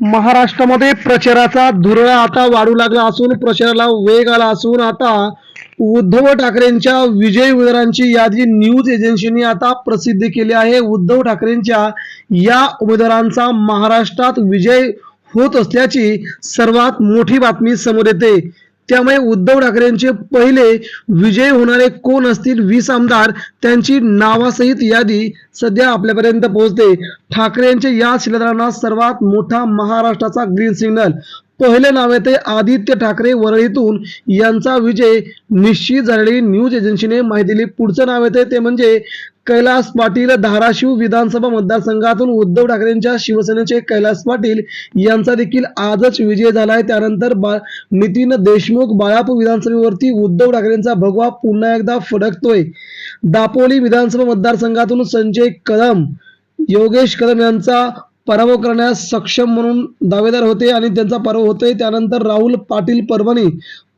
महाराष्ट्रामध्ये प्रचाराचा धुरळा आता वाढू लागला असून प्रचाराला वेग आला असून आता उद्धव ठाकरेंच्या विजयी उमेदवारांची यादी न्यूज एजन्सीने आता प्रसिद्ध केली आहे. उद्धव ठाकरेंच्या या उमेदवारांचा महाराष्ट्रात विजय होत असल्याची सर्वात मोठी बातमी समोर येते. त्यामुळे उद्धव ठाकरेंचे पहिले विजय होणारे कोण असतील वीस आमदार त्यांची नावासहित यादी सध्या आपल्यापर्यंत पोहोचते. ठाकरेंचे या शिलेदारांना सर्वात मोठा महाराष्ट्राचा ग्रीन सिग्नल पहिले नाव येते आदित्य ठाकरे वरळीतून. यांचा विजय निश्चित झालेली न्यूज एजन्सीने माहिती दिली. पुढचं नाव येते ते म्हणजे कैलास पाटील धाराशिव विधानसभा मतदारसंघातून उद्धव ठाकरेंच्या शिवसेनेचे कैलास पाटील यांचा देखील आजच विजय झाला आहे. त्यानंतर बा नितीन देशमुख बाळापूर विधानसभेवरती उद्धव ठाकरेंचा भगवा पुन्हा एकदा फडकतोय. दापोली विधानसभा मतदारसंघातून संजय कदम योगेश कदम यांचा पराभव करण्यास सक्षम म्हणून दावेदार होते आणि त्यांचा पराभव होतोय. त्यानंतर राहुल पाटील परभणी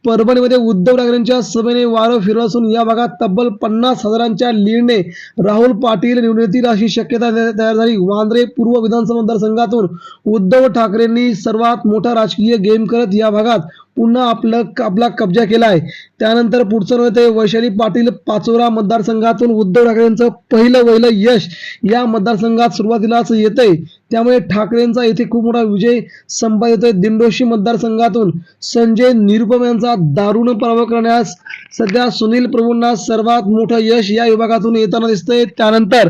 परभणीमध्ये उद्धव ठाकरेंच्या सभेने वारं फिरलं असून या भागात तब्बल पन्नास हजारांच्या लीडने राहुल पाटील निवडून अशी शक्यता तयार झाली. वांद्रे पूर्व विधानसभा मतदारसंघातून उद्धव ठाकरेंनी सर्वात मोठा राजकीय गेम करत या भागात पुन्हा आपलं आपला कब्जा केला आहे त्यानंतर पुढचं नव्हे ते वैशाली पाटील पाचोरा मतदारसंघातून उद्धव ठाकरेंचं पहिलं वहिलं यश या मतदारसंघात सुरुवातीलाच येतंय. त्यामुळे ठाकरेंचा येथे खूप मोठा विजय संपादित येतोय. दिंडोशी मतदारसंघातून संजय निरुपम यांचा दारुण पराभव करण्यास सध्या सुनील प्रभूंना सर्वात मोठं यश या विभागातून येताना दिसतंय. त्यानंतर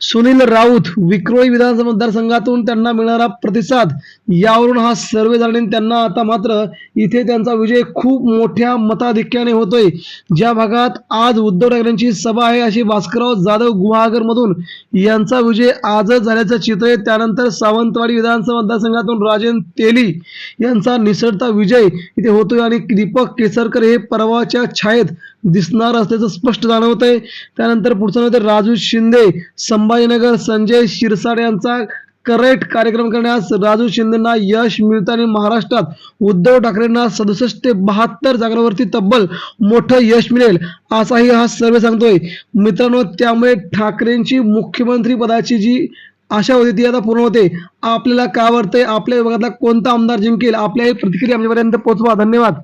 सुनील राऊत विक्रोळी विधानसभा मतदारसंघातून त्यांना मिळणारा प्रतिसाद यावरून हा सर्वे झाल्याने त्यांना आता मात्र इथे त्यांचा विजय खूप मोठ्या मताधिक्याने होतोय. ज्या भागात आज उद्धव ठाकरेंची सभा आहे अशी भास्करराव जाधव गुहागरमधून यांचा विजय आजच झाल्याचं चित्र आहे. त्यानंतर सावंतवाडी विधानसभा मतदारसंघातून राजेंद्र तेली यांचा निसटता विजय इथे होतोय आणि दीपक केसरकर हे परवाच्या छायेत दिसणार असल्याचं स्पष्ट जाणवत आहे त्यानंतर पुढचं नाव राजू शिंदे. संभाजीनगर संजय शिरसाट यांचा करेक्ट कार्यक्रम करण्यास राजू शिंदेना यश मिळतं आणि महाराष्ट्रात उद्धव ठाकरेंना सदुसष्ट ते बहात्तर जागांवरती तब्बल मोठं यश मिळेल असाही हा सर्वे सांगतोय. मित्रांनो त्यामुळे ठाकरेंची मुख्यमंत्री पदाची जी आशा होती ती आता पूर्ण होते. आपल्याला काय वाटतंय? आपल्या विभागातला कोणता आमदार जिंकेल? आपल्या प्रतिक्रिया आमच्यापर्यंत पोहोचवा. धन्यवाद.